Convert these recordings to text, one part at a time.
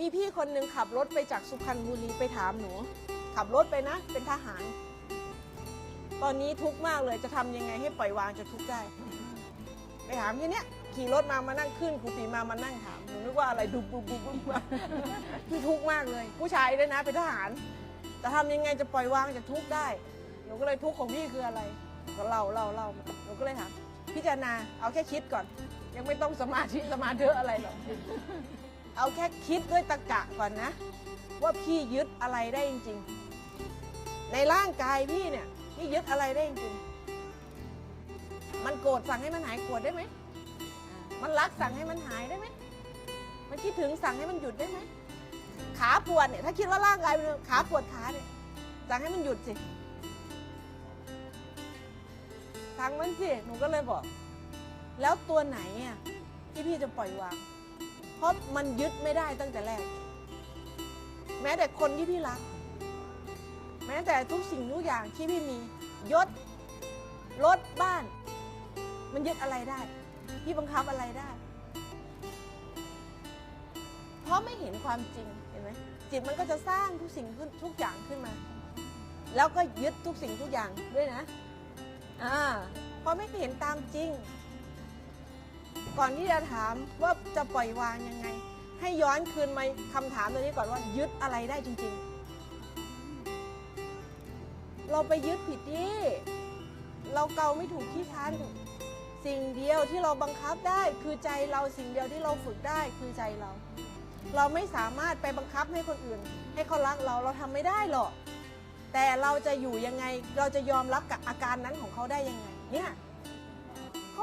มีพี่คนหนึ่งขับรถไปจากสุพรรณบุรีไปถามหนู ขับรถไปนะ เป็นทหาร ตอนนี้ทุกข์มากเลยจะทำยังไงให้ปล่อยวางจะทุกข์ได้ ไปถามที่เนี้ยขี่รถมามานั่งขึ้นครูปีมามานั่งถามหนูนึกว่าอะไรดุบดุบดุบดุบมาคือทุกข์มากเลย ผู้ชายด้วยนะเป็นทหาร จะทำยังไงจะปล่อยวางจะทุกข์ได้ หนูก็เลยทุกข์ของพี่คืออะไรก็เล่าเล่าเล่าหนูก็เลยถามพิจารณาเอาแค่คิดก่อน ยังไม่ต้องสมาธิสมาธิเยออะไรหรอก เอาแค่คิดด้วยตะกะก่อนนะ ว่าพี่ยึดอะไรได้จริง ๆ ในร่างกายพี่เนี่ยพี่ยึดอะไรได้จริงๆมันโกรธสั่งให้มันหายโกรธได้ไหมมันรักสั่งให้มันหายได้ไหมมันคิดถึงสั่งให้มันหยุดได้ไหมขาปวดเนี่ยถ้าคิดว่าร่างกายเป็นขาปวดขาเนี่ยสั่งให้มันหยุดสิสั่งมันสิหนูก็เลยบอก แล้วตัวไหนอะที่พี่จะปล่อยวาง เพราะมันยึดไม่ได้ตั้งแต่แรก แม้แต่คนที่พี่รัก แม้แต่ทุกสิ่งทุกอย่างที่พี่มียศรถบ้าน มันยึดอะไรได้ พี่บังคับอะไรได้ เพราะไม่เห็นความจริงเห็นไหมจิตมันก็จะสร้างทุกสิ่งขึ้นทุกอย่างขึ้นมา แล้วก็ยึดทุกสิ่งทุกอย่างด้วยนะอ่าเพราะไม่เห็นตามจริง ก่อนที่จะถามว่าจะปล่อยวางยังไง ให้ย้อนคืนมาคำถามตัวนี้ก่อนว่ายึดอะไรได้จริง ๆ เราไปยึดผิดที่ เราเกาไม่ถูกที่ทันสิ่งเดียวที่เราบังคับได้คือใจเราสิ่งเดียวที่เราฝึกได้คือใจเรา เราไม่สามารถไปบังคับให้คนอื่น ให้เขารักเราเราทำไม่ได้หรอกแต่เราจะอยู่ยังไง เราจะยอมรับกับอาการนั้นของเขาได้ยังไง เนี่ย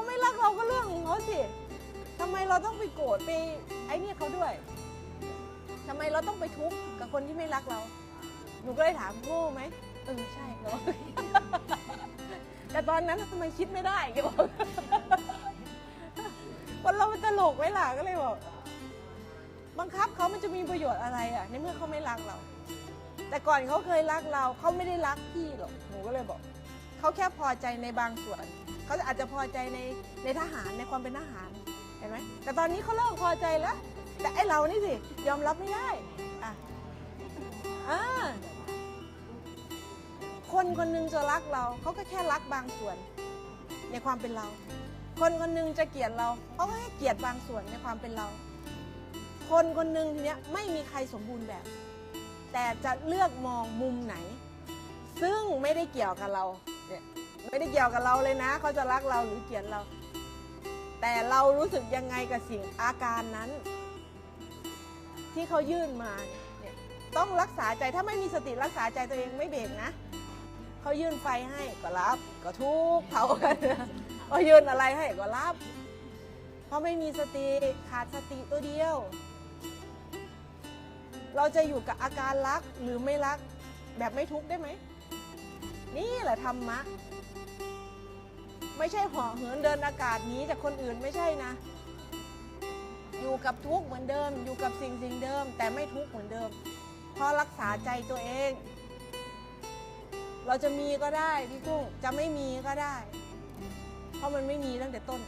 ไม่รักเราก็เรื่องของเขาสิทำไมเราต้องไปโกรธไปไอ้นี่เขาด้วยทำไมเราต้องไปทุกข์กับคนที่ไม่รักเรา หนูก็เลยถามโง่ไหมเออใช่เนาะแต่ตอนนั้นทำไมคิดไม่ได้แกบอกคนเรามันตลกไว้ล่ะก็เลยบอกบังคับเขามันจะมีประโยชน์อะไรอะในเมื่อเขาไม่รักเรา แต่ก่อนเขาเคยรักเราเขาไม่ได้รักพี่หรอกหนูก็เลยบอก เขาแค่พอใจในบางส่วน เขาอาจจะพอใจในในทหารในความเป็นทหารเห็นไหมแต่ตอนนี้เขาเริ่มพอใจแล้ว แต่ไอเรานี่สิยอมรับไม่ได้อะอ่าคนคนหนึงจะรักเราเขาก็แค่รักบางส่วนในความเป็นเรา คนคนหนึงจะเกลียดเราเขาก็แค่เกลียดบางส่วนในความเป็นเรา คนคนหนึ่งทีเนี้ยไม่มีใครสมบูรณ์แบบ แต่จะเลือกมองมุมไหน ซึ่งไม่ได้เกี่ยวกับเรา เนี่ยไม่ได้เกี่ยวกับเราเลยนะเขาจะรักเราหรือเกลียดเรา แต่เรารู้สึกยังไงกับสิ่งอาการนั้น ที่เขายื่นมาเนี่ยต้องรักษาใจถ้าไม่มีสติรักษาใจตัวเองไม่เบรกนะเขายื่นไฟให้ก็รับ ก็ทุกข์เผากันเขายื่นอะไรให้ก็รับเพราะไม่มีสติขาดสติตัวเดียว เราจะอยู่กับอาการรักหรือไม่รักแบบไม่ทุกข์ได้ไหม นี่แหละธรรมะ ไม่ใช่ห่อเหินเดินอากาศหนีจากคนอื่นไม่ใช่นะ อยู่กับทุกข์เหมือนเดิม อยู่กับสิ่งสิ่งเดิม แต่ไม่ทุกข์เหมือนเดิม เพราะรักษาใจตัวเอง เราจะมีก็ได้พี่กุ้งจะไม่มีก็ได้ เพราะมันไม่มีตั้งแต่ต้น